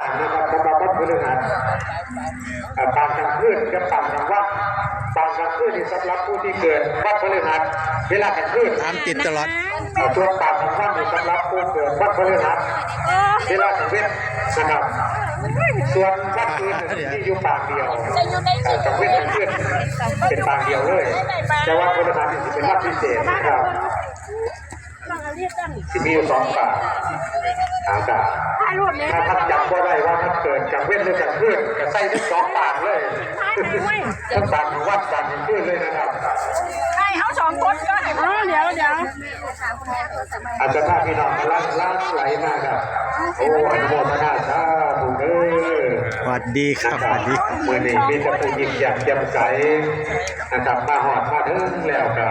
ต่างนะครับสำหรับวัดพฤหัสอ่าต่างกันขึ้นกับต่างกันวัดต่างกันขึ้นนี่สำหรับผู้ที่เกิดวัดพฤหัสเวลากันขึ้นตามติดตลอดอ่าตัวต่างกันวัดนี่สำหรับผู้เกิดวัดพฤหัสเวลากันเว้นนะครับส่วนวัดอื่นที่อยู่ปางเดียวอ่ากับเว้นกันขึ้นเป็นปางเดียวเลย แต่ว่าพฤหัสนี่สิเป็นวัดพิเศษนะครับที่มีอยู่สองปาง อากาศถ้าท่านจำก็ได้ว่าท่านเกิดกับเว้นหรือกับขึ้นกับไส้ทั้งสองปากเลยทั้งปากของวัดปากของขึ้นเลยนะครับใช่เอาสองคนก็ได้อ๋อเดี๋ยวเดี๋ยวอาจจะถ้าพี่น้องล้างล้างไหลมากครับโอ้อนุโมทนาสาธุเด้อสวัสดีครับสวัสดีเมื่อนี้มีแต่ผู้หญิงอยากแจ่มใสนะครับมาหอดมาถึงแล้วก็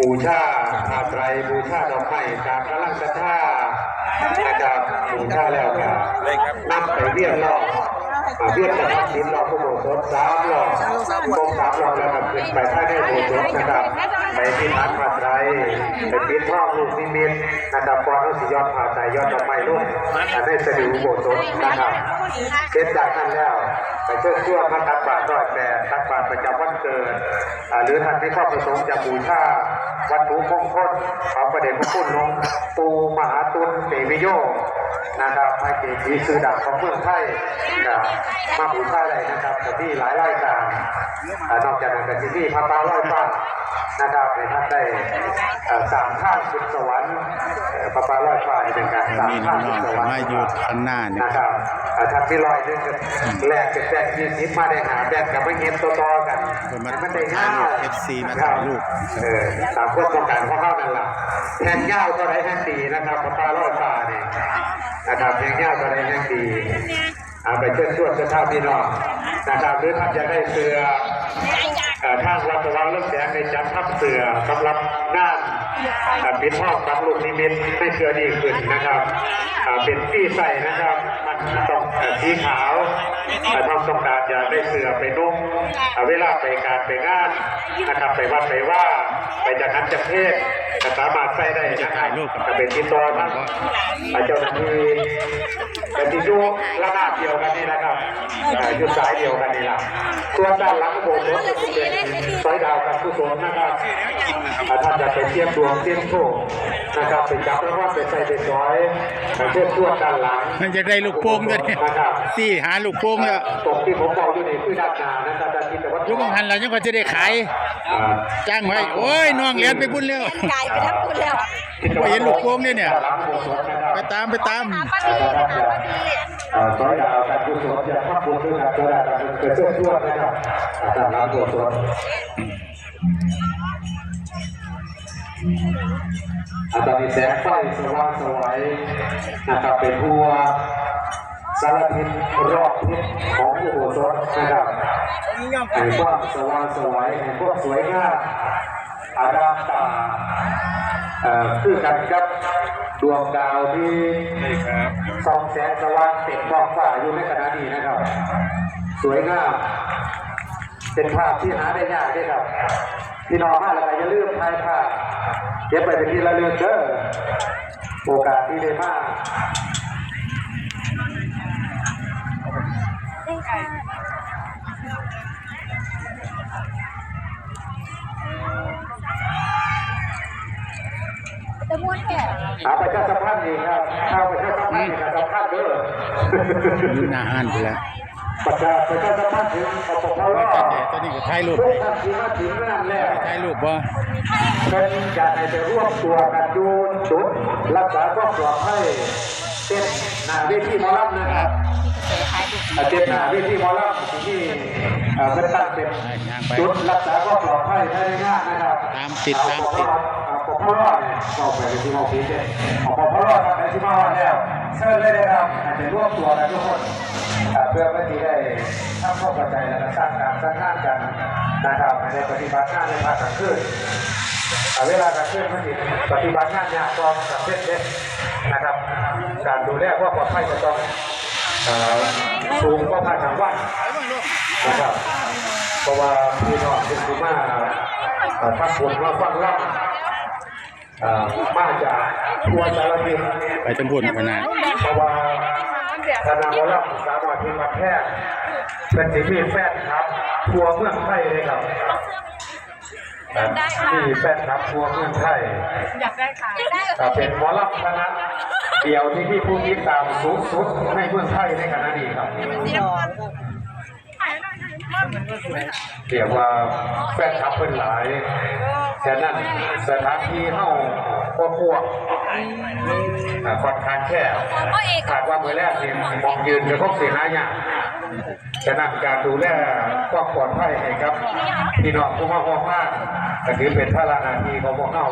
บูชาผ้าไตรบูชาดอกไม้ตามกำลังศรัทธา นะครับบูชาแล้วก็นำไปเรียนรอบอ่าเรียนจากสินรอบผู้โบสถสามรอบตรงสามรอบแล้วก็ขึ้นไปภายในโบสถนะครับไปที่ฐานผ้าไตรไปปิดทองลูกนิมิตนะครับก่อนที่สิยอดผ้าไตรยอดดอกไม้รุ่นได้สดุโบสถนะครับเสร็จจากนั้นแล้วไปเชิญชวนมาตักบาตรร้อยแปดตักบาตรประจำวันเกิดอ่าหรือท่านที่ข้อประสงค์จะบูชา วัตถุมงคลของประเด็นพระคุณหลวงปู่มหาตุลเตวิโยนะครับพระเกศรีชื่อดังของเมืองไทยนะมาบูชาได้นะครับแต่ที่หลายรายการอ่านอกจากนั้นก็ที่นี่พระปางร้อยฟ้านะครับให้ท่านได้เอ่อสามข้างสุดสวรรค์เอ่อพระปางร้อยฟ้านี่เป็นการสามมีข้างน้สุองดสๆวรรค์มาอยู่ข้างหน้าเนี่ยนะครับอ่าทำที่ลอยนึงก็แลกกับแบงค์ยี่สิบมาได้หาแบงค์กับไม่เงินตัวต่ อกันเพิ่นมาให้มันได้ถ่ายง่ารูยป FC มาถ่ายรูปเออตามพวกต้องการของเขานั่นแหละแทงเง่าก็ได้แทงดีนะครับปลาลอยฟ้านี่นะครับแทงเง่าก็ได้แทงดีเอาไปเชิญชวนเจ้าท่าพี่น้องนะครับหรือท่านจะได้เสือเอ่อ ทางวัดสว่างเรื่องแสงในจัดทับเสือสำหรับงานอ่าปิดห้องกับลูกนิมิตให้เสือดีขึ้นนะครับอ่าเป็นที่ใส่นะครับมันต้องเอ่อสีขาวแต่ทำต้องการจะได้เสือไปนุ่งอ่าเวลาไปการไปงานนะครับไปวัดไปว่าไปจากนั้นจะเพศก็สามารถใส่ได้นะครับจะเป็นติดต่อทั้งเจ้าหน้าที่ แต่ที่อยู่ระนาบเดียวกันนี่นะครับอ่าอยู่สายเดียวกันนี่แหละส่วนด้านหลังโบสถ์ก็จะเป็นสอยดาวกับผู้สนนะครับอ่าท่านจะไปเทียบดวงเทียบโชค นะครับไปจับแล้วว่าไปใส่ไปซอยไปเทียบตัวด้านหลังมันจะได้ลูกโป่งด้วยเนี่ยนะครับสี่หาลูกโป่งเนี่ยตรงที่ผมบอกอยู่นี่คือด้านหน้านะครับด้านที่แต่ว่ายุคบังหันเรายังก็จะได้ขายอ่าจ้างไว้โอ้ยน้องเรียนไปบุญแล้วไก่ไปทั้งคุณแล้วไปเห็นลูกโป่งเนี่ยเนี่ยหลังโบสถ์นะครับไปตามไปตามป้าดีป้าดีเอ่อสอยดาวการกุศลจากพระพุทธศาสนาการเกิดเชื่อชั่วนะครับอาจารย์รับตัวสด อาจารย์มีแสงไฟสว่างสวยนะครับเป็นผู้ว่าสารพิษรอบทิศของผู้โบสถนะครับให้ความสว่างสวยให้พวกสวยงามอารามตาเอ่อคือกันกับดวงดาวที่สองแสงสว่างเต็มท้องฟ้าอยู่ในขณะนี้นะครับ สวยงามเป็นภาพที่หาได้ยากด้วยครับพี่น้องมาแล้วก็อย่าลืมถ่ายภาพ เก็บไปเป็นที่ระลึกเด้อโอกาสที่ได้มากตะม้วนแค่หาประชาสัมพันธ์เอีกครับข้าวปชาสัมพันธ์กับสัมพันธ์เด้ออยู่หนาห้านไปแล้ว ประชาประชาสัมพันธ์ถึงอปพลว่าแต่แต่ตอนนี้ก็ถ่ายรูปทุกท่านที่มาถึงงานแล้วถ่ายรูปบ่เป็นการให้ไปร่วมตัวกันดูจุดรักษาความปลอดภัยเป็นหน้าเวทีหมอลำนะครับอ่าเป็นหน้าเวทีหมอลำที่เอ่อเป็นตั้งเป็นจุดรักษาความปลอดภัยภายในงานนะครับตามติดตามติดปกพรอดเนี่ยเข้าไปที่มอพีเนี่ยปกพรอดในที่มาวันแล้ว เชิญเลยนะครับอาจจะร่วมตัวกันทุกคนเพื่อเพื่อที่ได้ทำความเข้าใจและก็สร้างการสร้างงานกันนะครับในปฏิบัติงานในภาคกลางคืนเวลาการเคลื่อนที่ปฏิบัติงานยากกองกับเช่นเช่นนะครับ การดูแลควาปลอดภัยจะต้องสูงกว่าภาคกลางวันนะครับเพราะว่าพี่น้องเป็นผู้มาทักบุญมาฟังรับ มาจากทั่วสารทิศไปตำบลขนาดเพราะว่าคณะวอลล์สามารถที่มาแพทย์เป็นสิมีแฟนครับ ทัวร์เมืองไทยเลยครับที่แฟนครับทัวร์เมืองไทยอยากได้ค่ะแต่เป็นวอลล์คณะเดียวที่พี่ผู้ติดตามสูงสุดในเมืองไทยในขณะนี้ครับ เรียกว่าแฟนคลับเป็นหลายฉะนั้นสถานที่เฮาก็พวกอ่าค่อนข้างแคบขาดว่ามือแรกนี่มองยืนจะครบเสียหายากฉะนั้นการดูแล ความปลอดภัยให้ครับพี่น้องผู้มาห้องมากก็ถือเป็นภาระหน้าที่ของพวกเฮา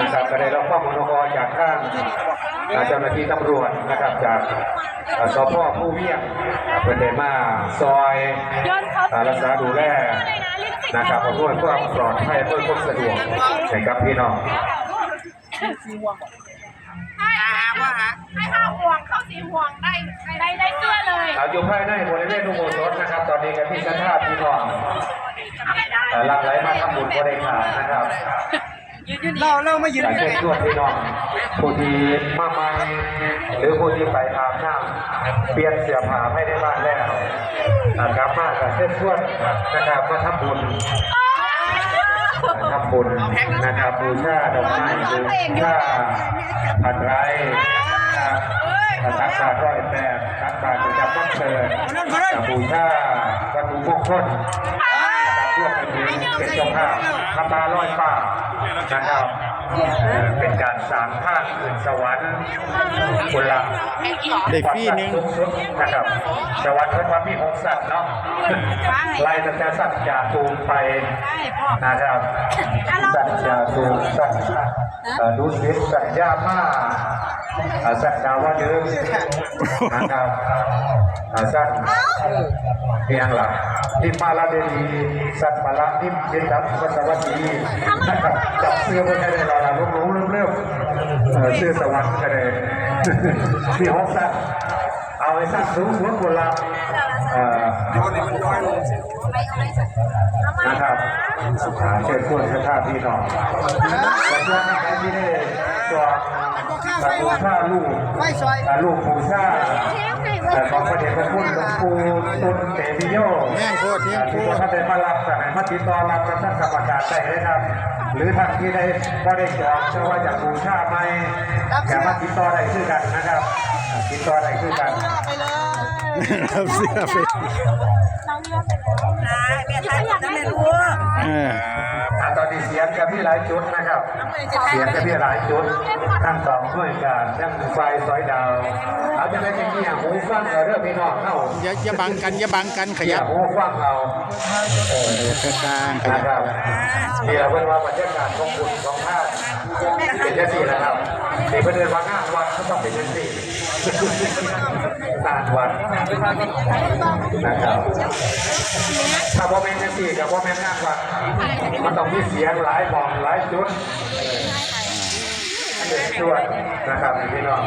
นะครับก็ได้รับความอนุเคราะห์จากทางเจ้าหน้าที่ตำรวจนะครับจากสพผู้เวียงเป็นได้มาซอยอ่ารักษาดูแลนะครับเพื่อความปลอดภัยเพื่อความสะดวกให้กับพี่น้อง ให้ห้าห่วงเข้าสีห่วงได้ได้ได้เสื้อเลย เอาอยู่ภายในบริเวณอุโบสถนะครับ ตอนนี้กับพี่ชันทาพี่น้องเอ่อหลั่งไหลมาทำบุญบริขารนะครับเราเราไม่ยืนอยากเชิญชวนพี่น้องผู้ที่มาใหม่หรือผู้ที่ไปอาบน้ำเปลี่ยนเสื้อผ้าไม่ได้บ้านแล้วนะครับมากับเชิญชวนนะครับมาทำบุญ ทำบุญนะครับบูชาดอกไม้บูชาผัดไรตักบาตรร้อยแปดตักบาตรประจำวันเกิดบูชาวัตถุมงคลร่วมกันเป็นเจ้าภาพทำมาร้อยป่านะครับ เอ่อเป็นการสร้างภาคขึ้นสวรรค์คนละได้ฟรีหนึ่งสูสุดนะครับสวรรค์เพิ่นว่ามีหกสัตว์เนาะไล่ตั้งแต่สัตว์จากตูมไปนะครับสัตว์จากตูมสัตว์เอ่อดูสิตสัตว์ยามาเอ่อสัตว์ดาวดึงนะครับเอ่อสัตว์เพียงหลักที่มาลาเดนีสัตว์มาลาทิมยินดับวัสวัสดีนะครับจับเสื้อไว้ให้ได้เราละลุ้งลุ้งเริ่มเริ่ม เออเสื้อสวรรค์กันเลยที่หกสัตว์เอาไอ้สัตว์สูงสุดบนละเอ่อนะครับอ่าเชิญชวนสถานพี่น้องแต่ช่วงนี้ที่ได้ตัวตัวข้าลูกไม่ซอยอ่าลูกผู้ชายแต่ของพระเดชพระคุณหลวงปู่ตุนเตมิโยแม่งโคตรเที่ยงโคที่ตรท่านได้มารับแต่ไหนมาติดต่อรับกับท่านกรรมการได้เลยครับหรือท่านที่ได้ก็ได้จองเชื่อว่าจากบูชาไม่แกมาติดต่อได้คือกันนะครับอ่าติดต่อได้คือกันไปเลยรับเสื้อไปนายแม่ทายจะไม่รู้เอออ่าตอนนี้เสียงกับพี่หลายจุดนะครับเสียงกับพี่หลายจุดทั้งสองด้วยกันทั้งไฟสอยดาวเอาจะได้เป็นเงี้ยหูฟังเอาเรื่องพี่น้องเข้าอย่าอย่าบังกันอย่าบังกันขเงี้ยัยบหูฟังเอาเออกลางๆขยันะบครับนี่เราเป็นว่าบรรยากาศของบุญของท่านเป็นยังสี่นะครับนี่เพื่อนเดินมางาวัดก็ต้องเป็นยังสี่ตานวันนะครับถ้าพ่อแม่ยังสี่กับพ่อแม่นงาวันมันต้องมีเสียงหลายบองหลายจุดช่วยนนะครับพี่น้อง